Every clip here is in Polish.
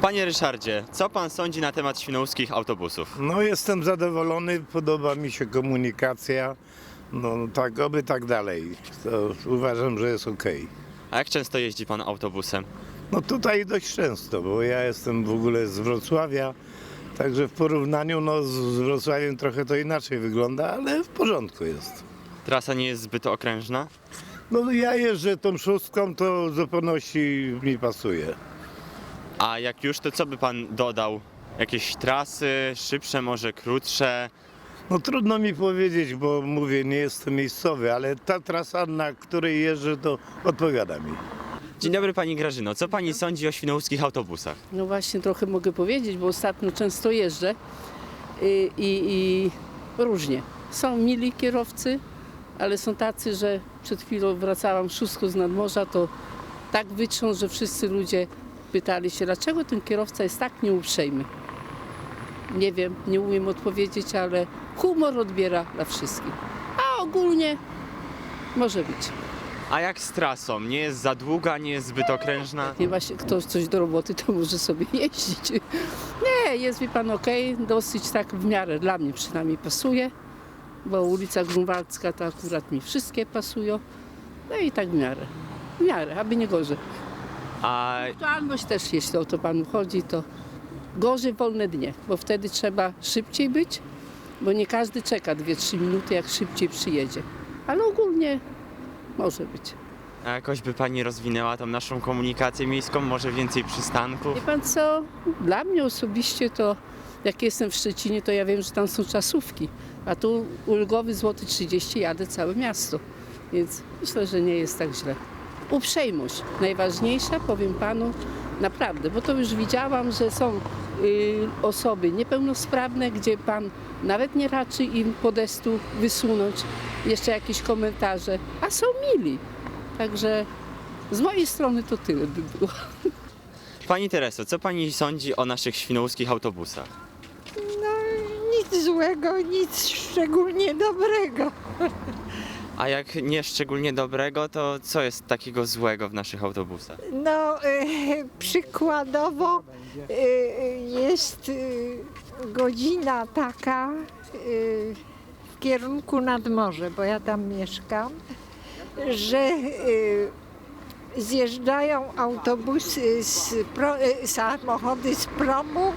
Panie Ryszardzie, co pan sądzi na temat świnoujskich autobusów? No jestem zadowolony, podoba mi się komunikacja. No tak, oby tak dalej. To uważam, że jest ok. A jak często jeździ pan autobusem? No tutaj dość często, bo ja jestem w ogóle z Wrocławia, także w porównaniu no, z z Wrocławiem trochę to inaczej wygląda, ale w porządku jest. Trasa nie jest zbyt okrężna? No ja jeżdżę tą szóstką, to zupełności mi pasuje. A jak już, to co by pan dodał? Jakieś trasy, szybsze, może krótsze? No trudno mi powiedzieć, bo mówię, nie jestem miejscowy, ale ta trasa, na której jeżdżę, to odpowiada mi. Dzień dobry pani Grażyno, co pani sądzi o świnoujskich autobusach? No właśnie trochę mogę powiedzieć, bo ostatnio często jeżdżę i, i, i różnie. Są mili kierowcy, ale są tacy, że przed chwilą wracałam szóstką z nadmorza, to tak wytrząs, że wszyscy ludzie pytali się, dlaczego ten kierowca jest tak nieuprzejmy. Nie wiem, nie umiem odpowiedzieć, ale humor odbiera dla wszystkich. A ogólnie może być. A jak z trasą? Nie jest za długa, nie jest zbyt okrężna? Nie ma się ktoś coś do roboty, to może sobie jeździć. Nie, jest wie pan ok, dosyć tak w miarę, dla mnie przynajmniej pasuje, bo ulica Grunwaldzka to akurat mi wszystkie pasują. No i tak w miarę, w miarę, aby nie gorzej. A Aktualność też, jeśli o to panu chodzi, to gorzej wolne dnie, bo wtedy trzeba szybciej być, bo nie każdy czeka 2-3 minuty, jak szybciej przyjedzie. Ale ogólnie może być. a jakoś by pani rozwinęła tą naszą komunikację miejską? Może więcej przystanków? Wie pan co? Dla mnie osobiście to, jak jestem w Szczecinie, to ja wiem, że tam są czasówki. A tu ulgowy złoty 30 jadę całe miasto. Więc myślę, że nie jest tak źle. Uprzejmość najważniejsza, powiem panu, naprawdę, bo to już widziałam, że są y, osoby niepełnosprawne, gdzie pan nawet nie raczy im podestu wysunąć jeszcze jakieś komentarze, a są mili. Także z mojej strony to tyle by było. Pani Tereso, co pani sądzi o naszych świnoujskich autobusach? No nic złego, nic szczególnie dobrego. A jak nie szczególnie dobrego, to co jest takiego złego w naszych autobusach? No e, przykładowo e, jest e, godzina taka e, w kierunku nad morze, bo ja tam mieszkam, że e, zjeżdżają autobusy, z pro, e, samochody z promu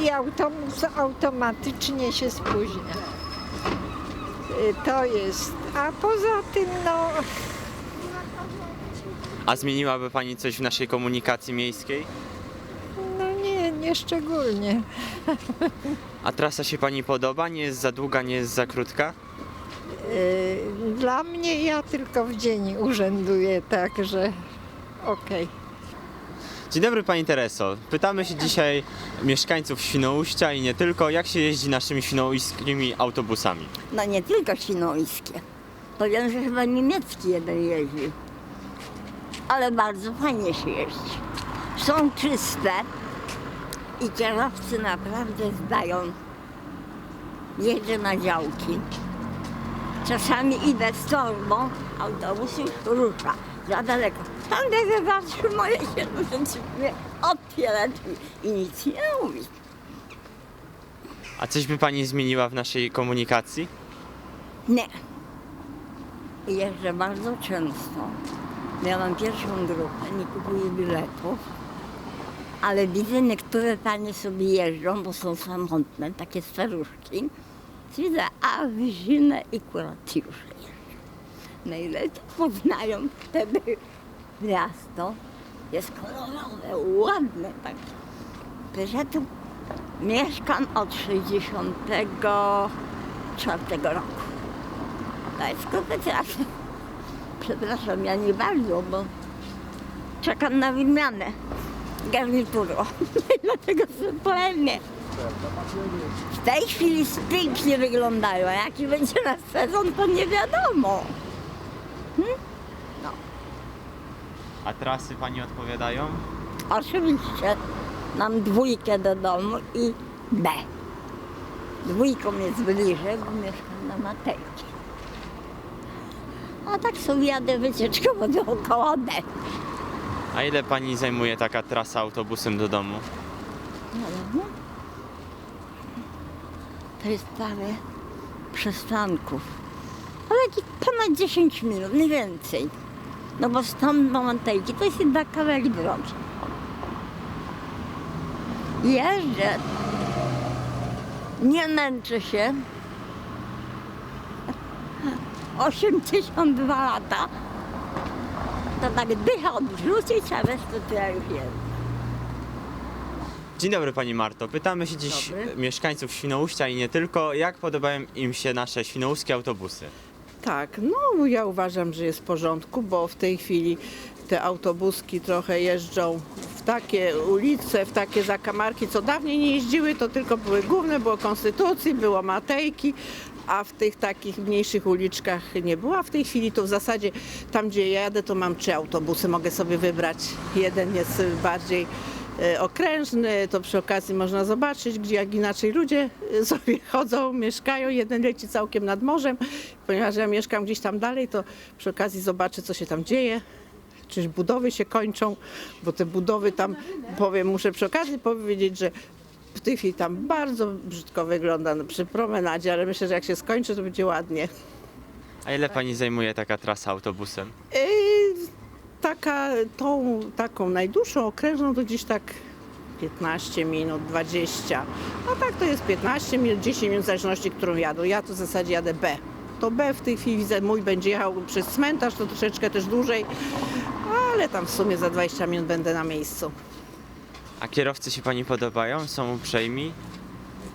i autobus automatycznie się spóźnia. To jest. A poza tym, no, A zmieniłaby pani coś w naszej komunikacji miejskiej? no nie, nie szczególnie. A trasa się pani podoba? Nie jest za długa, nie jest za krótka? E, Dla mnie ja tylko w dzień urzęduję, także okej. Dzień dobry Pani Tereso. Pytamy się dzisiaj mieszkańców Świnoujścia i nie tylko, jak się jeździ naszymi świnoujskimi autobusami. No nie tylko świnoujskie. Powiem, że chyba niemiecki jeden jeździ. Ale bardzo fajnie się jeździ. Są czyste i kierowcy naprawdę zdają. Jeżdżę na działki. Czasami idę z torbą, autobus już rusza. Za daleko. Tam gdzie się, więc mnie otwiera drzwi i nic nie mówi. A coś by Pani zmieniła w naszej komunikacji? Nie. Jeżdżę bardzo często. Miałam pierwszą grupę, nie kupuję biletów. Ale widzę, niektóre panie sobie jeżdżą, bo są samotne, takie staruszki. Widzę, a w zimę i akurat już jeżdżą. Najlepiej poznają wtedy miasto. Jest kolorowe, ładne takie. Przecież ja tu mieszkam od 64 roku. Jest kompetencja. Przepraszam, ja nie bardzo, bo czekam na wymianę garnituru. Dlatego sobie powiem W tej chwili pięknie wyglądają, a jaki będzie na sezon, to nie wiadomo. A trasy Pani odpowiadają? Oczywiście mam dwójkę do domu i B. Dwójką jest bliżej, bo mieszkam na Matejcie. A tak sobie jadę wycieczkowo dookoła. A ile pani zajmuje taka trasa autobusem do domu? No, To jest parę przystanków. Ale jakieś ponad 10 minut, nie więcej. No bo stąd do Montejki to jest jednak kawałek drogi. Jeżdżę. Nie męczę się. 82 lata. To tak dycha odrzucić, a resztę to ja już jest. Dzień dobry Pani Marto. Pytamy się dziś Dobry. mieszkańców Świnoujścia i nie tylko, jak podobają im się nasze świnoujskie autobusy. Tak, no ja uważam, że jest w porządku, bo w tej chwili te autobuski trochę jeżdżą w takie ulice, w takie zakamarki, co dawniej nie jeździły, to tylko były główne, było Konstytucji, było Matejki, a w tych takich mniejszych uliczkach nie było. A w tej chwili to w zasadzie tam, gdzie ja jadę, to mam trzy autobusy, mogę sobie wybrać. Jeden jest bardziej e, okrężny, to przy okazji można zobaczyć, gdzie jak inaczej ludzie e, sobie chodzą, mieszkają. Jeden leci całkiem nad morzem, ponieważ ja mieszkam gdzieś tam dalej, to przy okazji zobaczę, co się tam dzieje. Czyż budowy się kończą, bo te budowy tam, powiem, muszę przy okazji powiedzieć, że w tej chwili tam bardzo brzydko wygląda no, przy promenadzie, ale myślę, że jak się skończy, to będzie ładnie. A ile Pani zajmuje taka trasa autobusem? Yy, taka, tą taką najdłuższą okrężną to gdzieś tak 15 minut, 20. A tak to jest 15 minut, 10 minut w zależności, którą jadą. Ja to w zasadzie jadę B. To B w tej chwili widzę, mój będzie jechał przez cmentarz, to troszeczkę też dłużej, ale tam w sumie za 20 minut będę na miejscu. A kierowcy się Pani podobają? Są uprzejmi?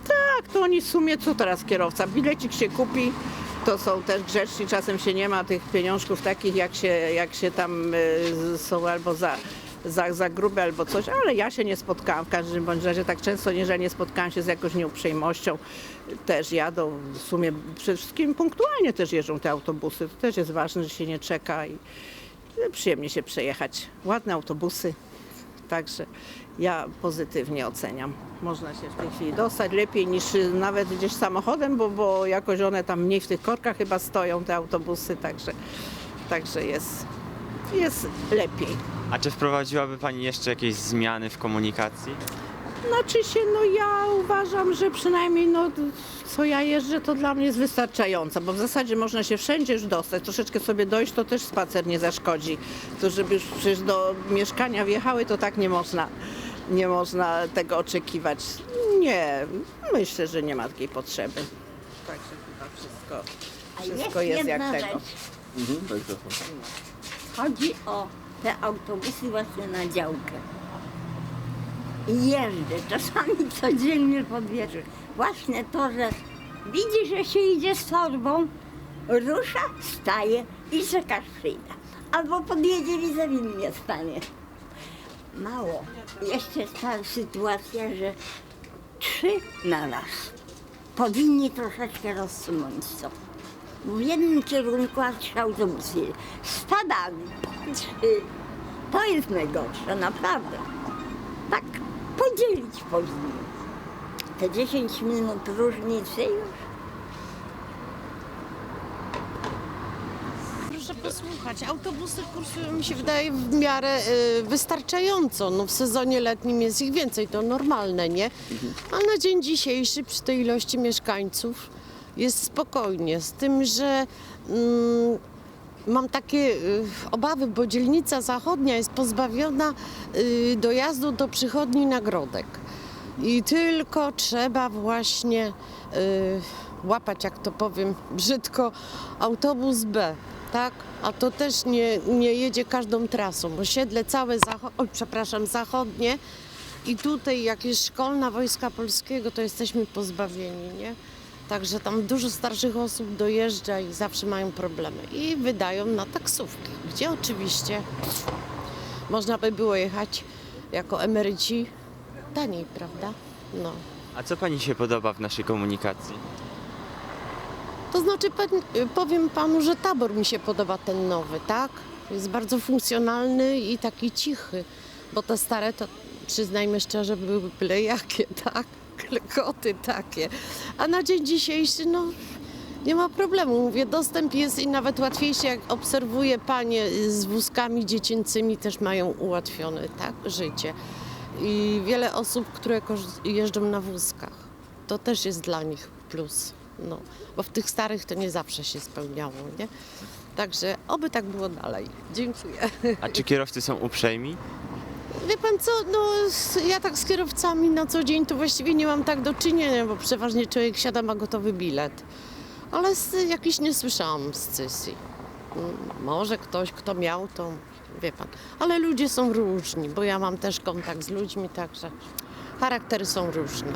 Tak, to oni w sumie co teraz kierowca? Bilecik się kupi, to są też grzeczni, czasem się nie ma tych pieniążków takich, jak się, jak się tam y, są albo za, za, za grube albo coś, ale ja się nie spotkałam w każdym bądź razie tak często, nie, że nie spotkałam się z jakąś nieuprzejmością. Też jadą w sumie przede wszystkim punktualnie też jeżdżą te autobusy. To też jest ważne, że się nie czeka i y, przyjemnie się przejechać. Ładne autobusy. Także ja pozytywnie oceniam. Można się w tej chwili dostać lepiej niż nawet gdzieś samochodem, bo, bo jakoś one tam mniej w tych korkach chyba stoją, te autobusy, także, także jest, jest lepiej. A czy wprowadziłaby Pani jeszcze jakieś zmiany w komunikacji? Znaczy się, no ja uważam, że przynajmniej no, co ja jeżdżę, to dla mnie jest wystarczająco, bo w zasadzie można się wszędzie już dostać. Troszeczkę sobie dojść, to też spacer nie zaszkodzi. To żeby już przecież do mieszkania wjechały, to tak nie można, nie można tego oczekiwać. Nie, myślę, że nie ma takiej potrzeby. Także chyba wszystko, A wszystko jest, jak jedna tego. rzecz. Chodzi o te autobusy właśnie na działkę. I Jeżdżę czasami codziennie po wieży. Właśnie to, że widzi, że się idzie z torbą, rusza, staje i czekasz przyjdę. Albo podjedzie vis-a-vis mnie stanie. Mało. Jeszcze jest ta sytuacja, że trzy na raz. Powinni troszeczkę rozsunąć to. W jednym kierunku, a trzy autobusy. Stadami. Trzy. To jest najgorsze, naprawdę. Tak podzielić powinni. Te 10 minut różnicy już. Proszę posłuchać, autobusy kursują mi się wydaje w miarę y, wystarczająco. No w sezonie letnim jest ich więcej, to normalne, nie? A na dzień dzisiejszy przy tej ilości mieszkańców jest spokojnie. Z tym, że mm, mam takie y, obawy, bo dzielnica zachodnia jest pozbawiona y, dojazdu do przychodni nagrodek. I tylko trzeba właśnie y, łapać, jak to powiem brzydko, autobus B, tak? A to też nie, nie jedzie każdą trasą. Osiedle całe, zacho- przepraszam, zachodnie i tutaj jak jest szkolna Wojska Polskiego, to jesteśmy pozbawieni, nie? Także tam dużo starszych osób dojeżdża i zawsze mają problemy. I wydają na taksówki, gdzie oczywiście można by było jechać jako emeryci taniej, prawda? No. A co Pani się podoba w naszej komunikacji? To znaczy, powiem panu, że tabor mi się podoba ten nowy, tak? Jest bardzo funkcjonalny i taki cichy, bo te stare to przyznajmy szczerze były byle jakie, tak? Klekoty takie. A na dzień dzisiejszy, no Nie ma problemu, mówię, dostęp jest i nawet łatwiejszy, jak obserwuję panie z wózkami dziecięcymi też mają ułatwione tak, życie. I wiele osób, które jeżdżą na wózkach, to też jest dla nich plus, no, bo w tych starych to nie zawsze się spełniało, nie? Także oby tak było dalej. Dziękuję. A czy kierowcy są uprzejmi? Wie pan co, no ja tak z kierowcami na co dzień to właściwie nie mam tak do czynienia, bo przeważnie człowiek siada, ma gotowy bilet. Ale z, jakiś nie słyszałam z Cysji. Mm, Może ktoś, kto miał, to wie pan. Ale ludzie są różni, bo ja mam też kontakt z ludźmi, także charaktery są różne.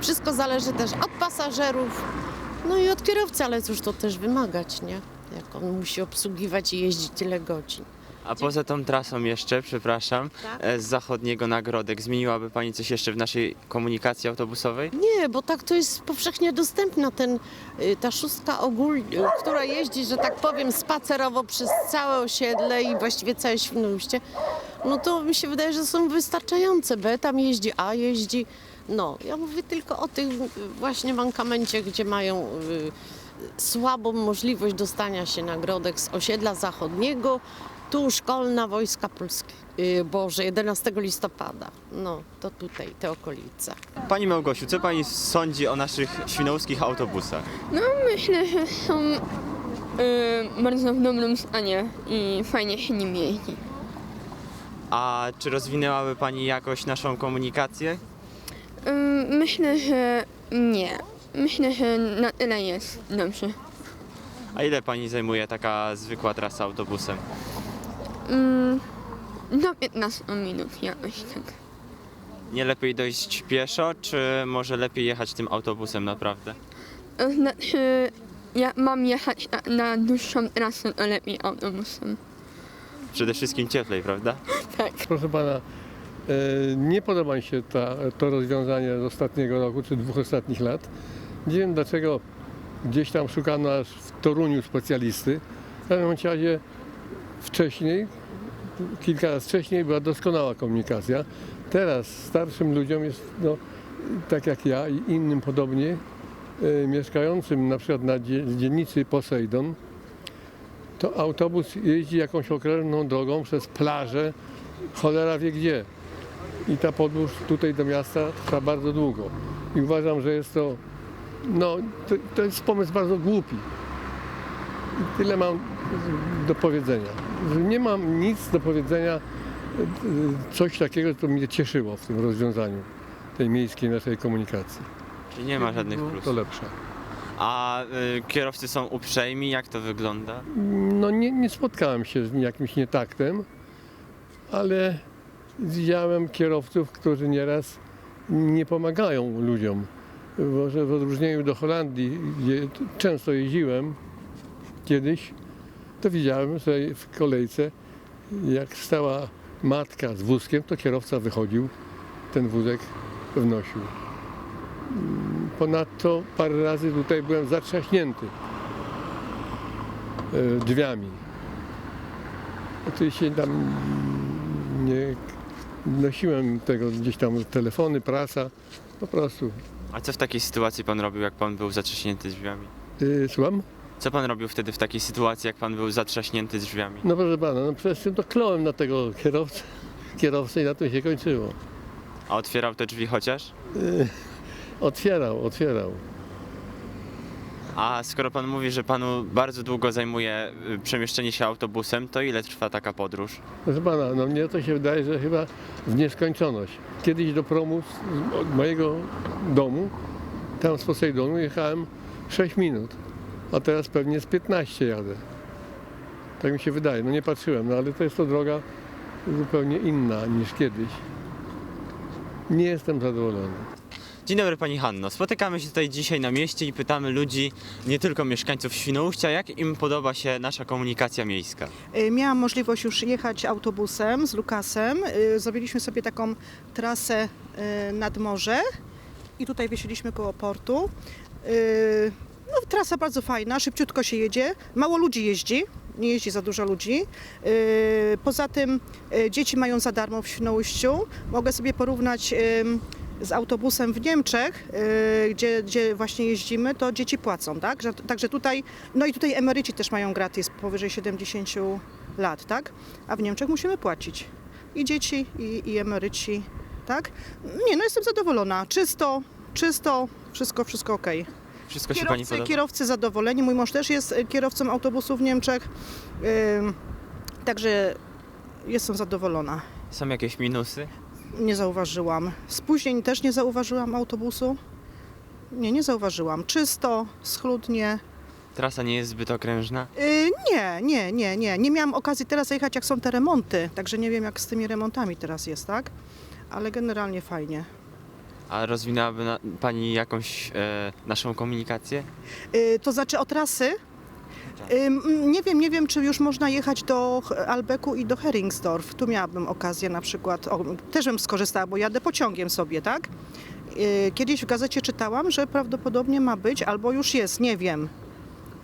Wszystko zależy też od pasażerów, no i od kierowcy, ale cóż to też wymagać, nie? Jak on musi obsługiwać i jeździć tyle godzin. A poza tą trasą jeszcze, przepraszam, Tak. e, z zachodniego nagrodek, zmieniłaby Pani coś jeszcze w naszej komunikacji autobusowej? Nie, bo tak to jest powszechnie dostępna ten, y, ta szóstka ogólnie, która jeździ, że tak powiem, spacerowo przez całe osiedle i właściwie całe Świnoujście, no to mi się wydaje, że są wystarczające. B tam jeździ, A jeździ. No, ja mówię tylko o tym y, właśnie mankamencie, gdzie mają y, słabą możliwość dostania się nagrodek z osiedla zachodniego, tu szkolna Wojska Polskie, y, Boże, 11 listopada. No, to tutaj, te okolice. Pani Małgosiu, co Pani sądzi o naszych świnoujskich autobusach? No myślę, że są y, bardzo w dobrym stanie i fajnie się nim jeździ. A czy rozwinęłaby Pani jakoś naszą komunikację? Y, myślę, że nie. Myślę, że na tyle jest dobrze. A ile Pani zajmuje taka zwykła trasa autobusem? Y, do 15 minut jakoś tak. Nie lepiej dojść pieszo, czy może lepiej jechać tym autobusem naprawdę? To Znaczy, ja mam jechać na, na dłuższą trasę, to lepiej autobusem. Przede wszystkim cieplej, prawda? Proszę pana, e, nie podoba mi się ta, to rozwiązanie z ostatniego roku czy dwóch ostatnich lat. Nie wiem dlaczego gdzieś tam szukano aż w Toruniu specjalisty. W każdym razie wcześniej, kilka lat wcześniej była doskonała komunikacja. Teraz starszym ludziom jest, no, tak jak ja i innym podobnie, e, mieszkającym na przykład na dzie- dzielnicy Posejdon, to autobus jeździ jakąś okrężną drogą przez plażę, cholera wie gdzie. I ta podróż tutaj do miasta trwa bardzo długo. I uważam, że jest to, no, to, to jest pomysł bardzo głupi. I tyle mam do powiedzenia. Nie mam nic do powiedzenia, y, coś takiego, co mnie cieszyło w tym rozwiązaniu tej miejskiej naszej komunikacji. Czyli nie ma żadnych To plusów. lepsze. A y, kierowcy są uprzejmi, jak to wygląda? No nie, nie spotkałem się z jakimś nietaktem, ale widziałem kierowców, którzy nieraz nie pomagają ludziom. Bo że w odróżnieniu do Holandii, gdzie często jeździłem kiedyś, to widziałem, że w kolejce jak stała matka z wózkiem, to kierowca wychodził, ten wózek wnosił. Ponadto parę razy tutaj byłem zatrzaśnięty e, drzwiami. Oczywiście tam nie nosiłem tego gdzieś tam telefony, prasa, po prostu. A co w takiej sytuacji Pan robił, jak Pan był zatrzaśnięty drzwiami? Yy, słucham? Co Pan robił wtedy w takiej sytuacji, jak Pan był zatrzaśnięty drzwiami? No proszę pana, no przede wszystkim to klołem na tego kierowcę, kierowcę i na tym się kończyło. A otwierał te drzwi chociaż? Otwierał, otwierał. A skoro Pan mówi, że Panu bardzo długo zajmuje y, przemieszczenie się autobusem, to ile trwa taka podróż? Proszę pana, no mnie to się wydaje, że chyba w nieskończoność. Kiedyś do promu z od mojego domu, tam z Posejdonu jechałem 6 minut, a teraz pewnie z 15 jadę. Tak mi się wydaje, no nie patrzyłem, no ale to jest to droga zupełnie inna niż kiedyś. Nie jestem zadowolony. Dzień dobry Pani Hanno. Spotykamy się tutaj dzisiaj na mieście i pytamy ludzi, nie tylko mieszkańców Świnoujścia, jak im podoba się nasza komunikacja miejska. Y, Miałam możliwość już jechać autobusem z Lukasem. Y, Zrobiliśmy sobie taką trasę y, nad morze i tutaj wysiedliśmy koło portu. No, trasa bardzo fajna, szybciutko się jedzie, mało ludzi jeździ, nie jeździ za dużo ludzi. Poza tym dzieci mają za darmo w Świnoujściu. Mogę sobie porównać z autobusem w Niemczech, y, gdzie, gdzie właśnie jeździmy, to dzieci płacą, tak? Że- Także tutaj, no i tutaj emeryci też mają gratis powyżej 70 lat, tak? A w Niemczech musimy płacić. I dzieci, i, i emeryci, tak? Nie, no jestem zadowolona. Czysto, czysto, wszystko, wszystko okej. Wszystko się pani Kierowcy, podoba? kierowcy zadowoleni. Mój mąż też jest kierowcą autobusu w Niemczech. Ym, Także jestem zadowolona. Są jakieś minusy? Nie zauważyłam. Spóźnień też nie zauważyłam autobusu. Nie, nie zauważyłam. Czysto, schludnie. Trasa nie jest zbyt okrężna? Yy, nie, nie, nie, nie. Nie miałam okazji teraz jechać, jak są te remonty. Także nie wiem, jak z tymi remontami teraz jest, tak? Ale generalnie fajnie. A rozwinęłaby na, pani jakąś e, naszą komunikację? Yy, to znaczy o trasy? Ym, Nie wiem, nie wiem, czy już można jechać do Albeku i do Heringsdorf. Tu miałabym okazję na przykład, o, też bym skorzystała, bo jadę pociągiem sobie, tak? Yy, Kiedyś w gazecie czytałam, że prawdopodobnie ma być, albo już jest, nie wiem.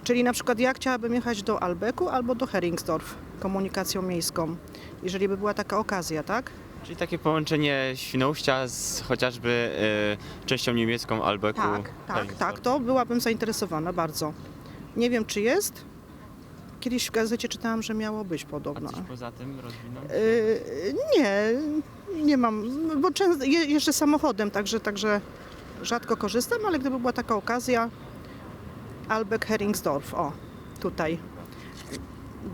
Czyli na przykład ja chciałabym jechać do Albeku albo do Heringsdorf komunikacją miejską, jeżeli by była taka okazja, tak? Czyli takie połączenie Świnoujścia z chociażby e, częścią niemiecką Albeku. Tak, tak, tak, to byłabym zainteresowana bardzo. Nie wiem, czy jest. Kiedyś w gazecie czytałam, że miało być A podobno. coś poza tym rozwinąć? Yy, nie, nie mam, bo często je, jeżdżę samochodem, także, także rzadko korzystam, ale gdyby była taka okazja, Albeck Heringsdorf, o, tutaj.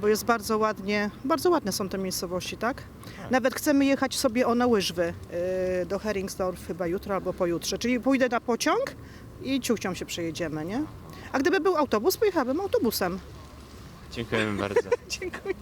Bo jest bardzo ładnie, bardzo ładne są te miejscowości, tak? Nawet chcemy jechać sobie o na łyżwy yy, do Heringsdorf chyba jutro albo pojutrze, czyli pójdę na pociąg i ciuchcią się przejedziemy, nie? A gdyby był autobus, pojechałabym autobusem. Dziękujemy bardzo. Dziękuję.